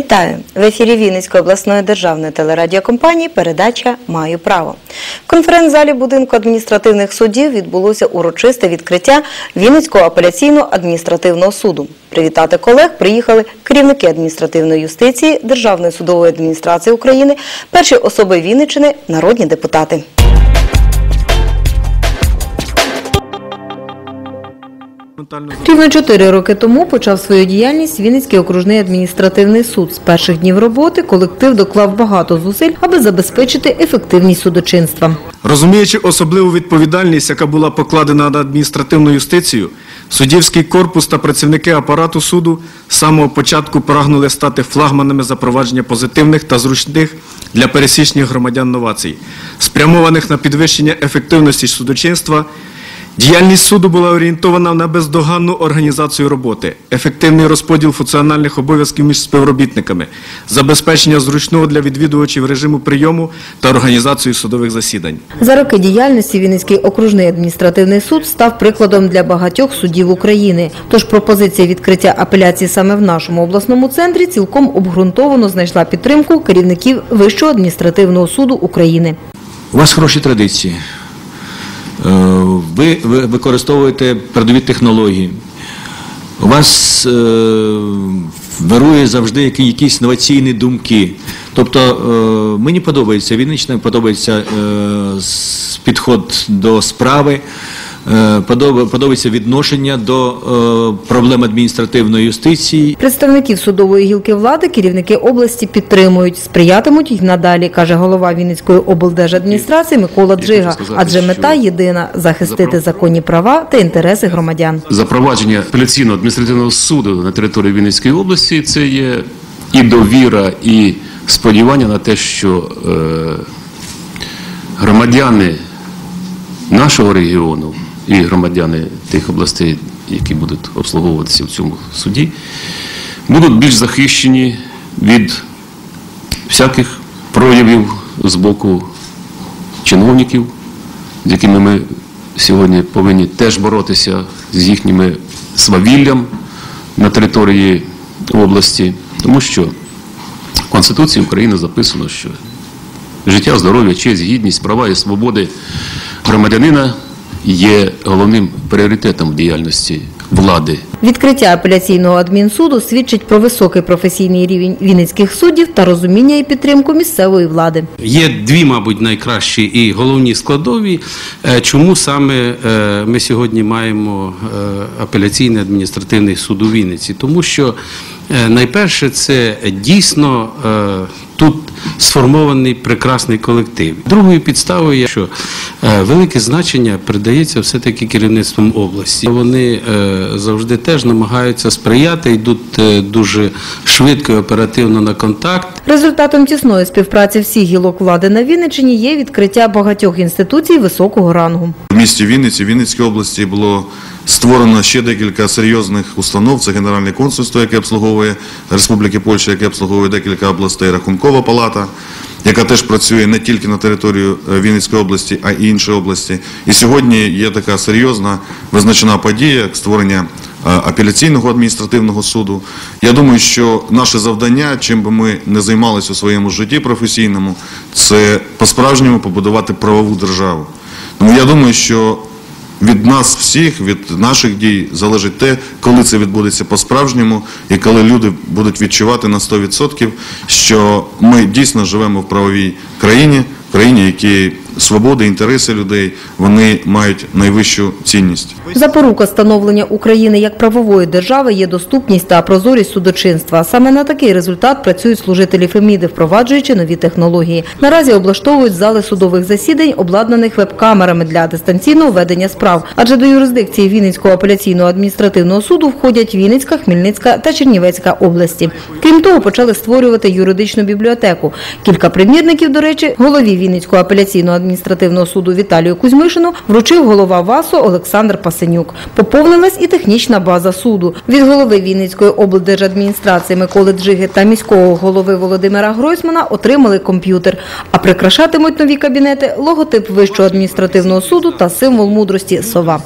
Вітаю! В ефірі Вінницької обласної державної телерадіокомпанії передача Маю право. В конференц-залі будинку адміністративних судів відбулося урочисте відкриття Вінницького апеляційного адміністративного суду. Привітати колег приїхали керівники адміністративної юстиції, Державної судової адміністрації України, перші особи Вінниччини, народні депутати. Рівно чотири роки тому почав свою діяльність Вінницький окружний адміністративний суд. З перших днів роботи колектив доклав багато зусиль, аби забезпечити ефективність судочинства. Розуміючи особливу відповідальність, яка була покладена на адміністративну юстицію, суддівський корпус та працівники апарату суду з самого початку прагнули стати флагманами запровадження позитивних та зручних для пересічних громадян новацій, спрямованих на підвищення ефективності судочинства. Діяльність суду була орієнтована на бездоганну організацію роботи, ефективний розподіл функціональних обов'язків між співробітниками, забезпечення зручного для відвідувачів режиму прийому та організацію судових засідань. За роки діяльності Вінницький окружний адміністративний суд став прикладом для багатьох судів України. Тож пропозиція відкриття апеляції саме в нашому обласному центрі цілком обґрунтовано знайшла підтримку керівників Вищого адміністративного суду України. У вас хороші традиції. Ви, ви використовуєте передові технології. У вас е, вирує завжди які- якісь інноваційні думки. Тобто е, мені подобається Вінниччина, подобається е, підход до справи, подобається відношення до е, проблем адміністративної юстиції. Представників судової гілки влади керівники області підтримують, сприятимуть й надалі, каже голова Вінницької облдержадміністрації Микола Джига. Адже мета єдина захистити законні права та інтереси громадян. запровадження апеляційного адміністративного суду на території Вінницької області це є і довіра, і сподівання на те, що е, громадяни нашого регіону і громадяни тих областей, які будуть обслуговуватися в цьому суді, будуть більш захищені від всяких проявів з боку чиновників, з якими ми сьогодні повинні теж боротися з їхніми свавіллям на території області, тому що в Конституції України записано, що життя, здоров'я, честь, гідність, права і свободи громадянина є головним пріоритетом в діяльності влади Відкриття апеляційного адмінсуду свідчить про високий професійний рівень вінницьких суддів та розуміння і підтримку місцевої влади. Є дві, мабуть, найкращі і головні складові. Е, Чому саме е, ми сьогодні маємо е, апеляційний адміністративний суд у Вінниці? Тому що найперше це дійсно е, тут сформований прекрасний колектив. Другою підставою є, що е, велике значення придається все-таки керівництвом області. Вони е, завжди теж намагаються сприяти, йдуть е, дуже швидко і оперативно на контакт. Результатом тісної співпраці всіх гілок влади на Вінниччині є відкриття багатьох інституцій високого рангу. В місті Вінниці, Вінницькій області було створено ще декілька серйозних установ. Це Генеральне консульство, яке обслуговує Республіки Польща, яке обслуговує декілька областей, Рахункова палата, яка теж працює не тільки на територію е, Вінницької області, а й інші області. І сьогодні є така серйозна визначена подія створення е, апеляційного адміністративного суду. Я думаю, що наше завдання, чим би ми не займалися у своєму житті професійному, це по-справжньому побудувати правову державу. Тому я думаю, що від нас всіх, від наших дій залежить те, коли це відбудеться по-справжньому, і коли люди будуть відчувати на 100%, що ми дійсно живемо в правовій країні, країні, якій свобода, інтереси людей вони мають найвищу цінність. Запорука становлення України як правової держави є доступність та прозорість судочинства. Саме на такий результат працюють служителі Феміди, впроваджуючи нові технології. Наразі облаштовують зали судових засідань, обладнаних веб-камерами для дистанційного ведення справ. Адже до юрисдикції Вінницького апеляційного адміністративного суду входять Вінницька, Хмельницька та Чернівецька області. Крім того, почали створювати юридичну бібліотеку. Кілька примірників, до речі, голові Вінницького апеляційного адміністративного суду Віталію Кузьмишину вручив голова ВАСО Олександр Пасенюк. Поповнилась і технічна база суду. Від голови Вінницької облдержадміністрації Миколи Джиги та міського голови Володимира Гройсмана отримали комп'ютер. А прикрашатимуть нові кабінети логотип Вищого адміністративного суду та символ мудрості сова.